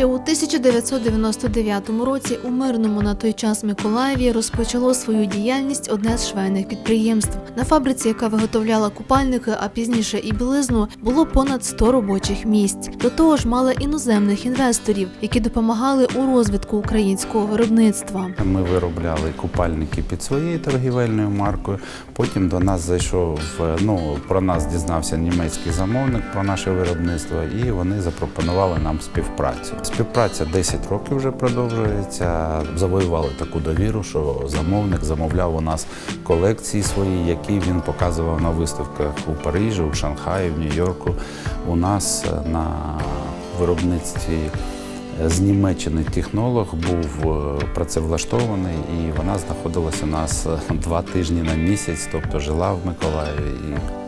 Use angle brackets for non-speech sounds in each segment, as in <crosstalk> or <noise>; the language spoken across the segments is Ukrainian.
1999 році у мирному на той час Миколаєві розпочало свою діяльність одне з швейних підприємств. На фабриці, яка виготовляла купальники, а пізніше і білизну, було понад 100 робочих місць. До того ж, мали іноземних інвесторів, які допомагали у розвитку українського виробництва. Ми виробляли купальники під своєю торгівельною маркою. Потім до нас зайшов ну про нас дізнався німецький замовник про наше виробництво, і вони запропонували нам співпрацю. Співпраця 10 років вже продовжується. Завоювали таку довіру, що замовник замовляв у нас колекції свої, які він показував на виставках у Парижі, у Шанхаї, в Нью-Йорку. У нас е, на виробництві з Німеччини технолог був е, працевлаштований, і вона знаходилася у нас е, два тижні на місяць, тобто жила в Миколаєві.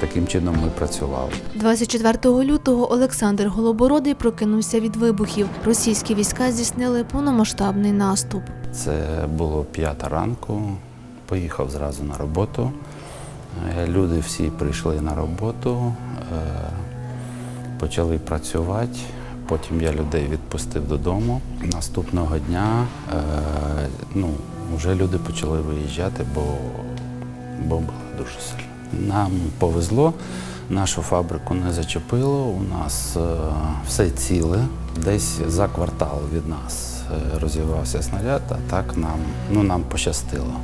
Таким чином ми працювали. 24 лютого Олександр Голобородий прокинувся від вибухів. Російські війська здійснили повномасштабний наступ. Це було п'ята ранку, поїхав зразу на роботу. Е, Люди всі прийшли на роботу, е, почали працювати. Потім я людей відпустив додому. Наступного дня е, ну, вже люди почали виїжджати, бо бомбили дуже сильно. Нам повезло, нашу фабрику не зачепило. У нас е, все ціле. Десь за квартал від нас е, розірвався снаряд, а так нам, ну, нам пощастило.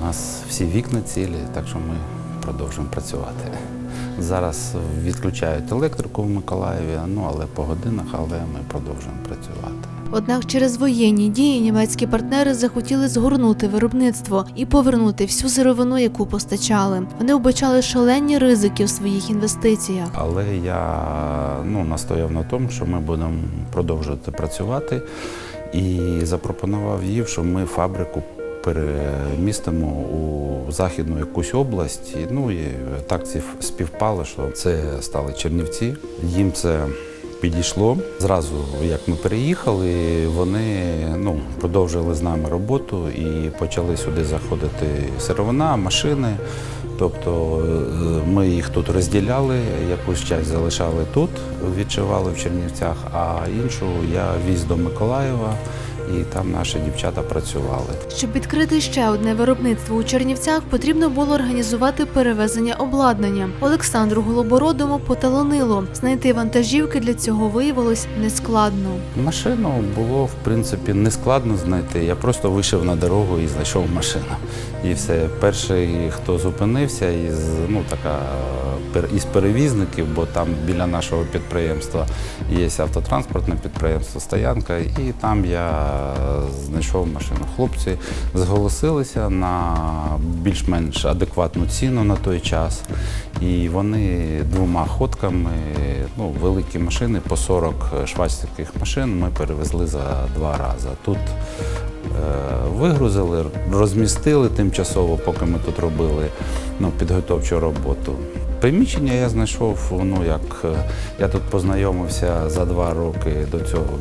У нас всі вікна цілі, так що ми продовжуємо працювати. Зараз відключають електрику в Миколаєві, ну але по годинах, але ми продовжуємо працювати. Однак через воєнні дії німецькі партнери захотіли згорнути виробництво і повернути всю сировину, яку постачали. Вони вбачали шалені ризики в своїх інвестиціях. Але я ну, настояв на тому, що ми будемо продовжувати працювати і запропонував їм, що ми фабрику перемістимо у західну якусь область. Ну і так ці співпало, що це стали Чернівці. Їм це підійшло. Зразу, як ми переїхали, вони ну, продовжили з нами роботу і почали сюди заходити сировина, машини. Тобто е, ми їх тут розділяли, якусь часть залишали тут, відчували в Чернівцях, а іншу я віз до Миколаєва, і там наші дівчата працювали. Щоб відкрити ще одне виробництво у Чернівцях, потрібно було організувати перевезення обладнання. Олександру Голобородому поталонило. Знайти вантажівки для цього виявилось нескладно. Машину було в принципі не складно знайти. Я просто вийшов на дорогу і знайшов машину. І все. Перший, хто зупинився, із ну така із перевізників, бо там біля нашого підприємства є автотранспортне підприємство, стоянка, і там я знайшов машину. Хлопці зголосилися на більш-менш адекватну ціну на той час. І вони двома ходками, ну, великі машини, по 40 швачських машин ми перевезли за два рази. Тут е, вигрузили, розмістили тимчасово, поки ми тут робили ну, підготовчу роботу. Приміщення я знайшов, ну як е, я тут познайомився за два роки до цього,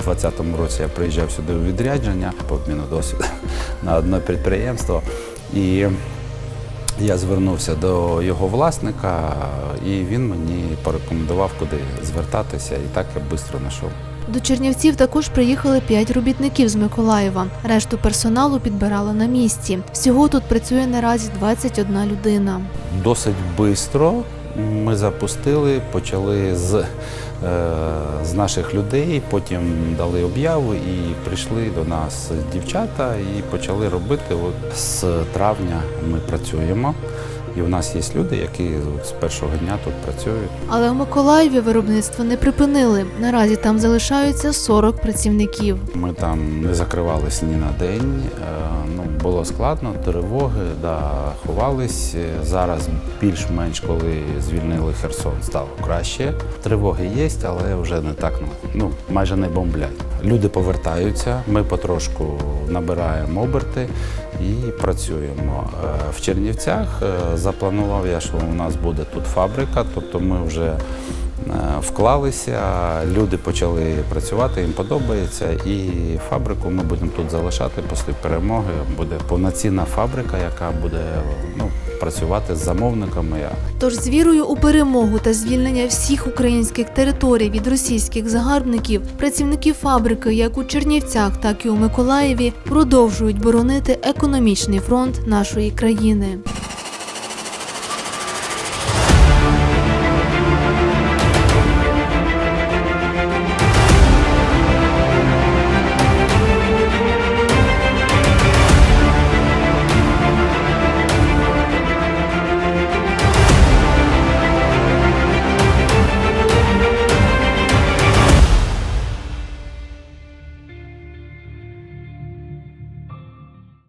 в 2020 році я приїжджав сюди у відрядження по обміну досвіду <laughs> на одне підприємство. І я звернувся до його власника, і він мені порекомендував, куди звертатися, і так я швидко знайшов. До Чернівців також приїхали п'ять робітників з Миколаєва. Решту персоналу підбирали на місці. Всього тут працює наразі 21 людина. Досить швидко ми запустили, почали з, з наших людей, потім дали об'яву і прийшли до нас дівчата і почали робити. От з травня ми працюємо. І в нас є люди, які з першого дня тут працюють. Але у Миколаєві виробництво не припинили. Наразі там залишаються 40 працівників. Ми там не закривались ні на день. Е, Ну, було складно, тривоги, да, ховались. Зараз більш-менш, коли звільнили Херсон, стало краще. Тривоги є, але вже не так, ну, ну майже не бомблять. Люди повертаються, ми потрошку набираємо оберти і працюємо. Е, В Чернівцях е, запланував я, що у нас буде тут фабрика, тобто ми вже е, вклалися, люди почали працювати, їм подобається. І фабрику ми будемо тут залишати після перемоги. Буде повноцінна фабрика, яка буде ну, працювати з замовниками. Тож з вірою у перемогу та звільнення всіх українських територій від російських загарбників, працівники фабрики, як у Чернівцях, так і у Миколаєві, продовжують боронити економічний фронт нашої країни.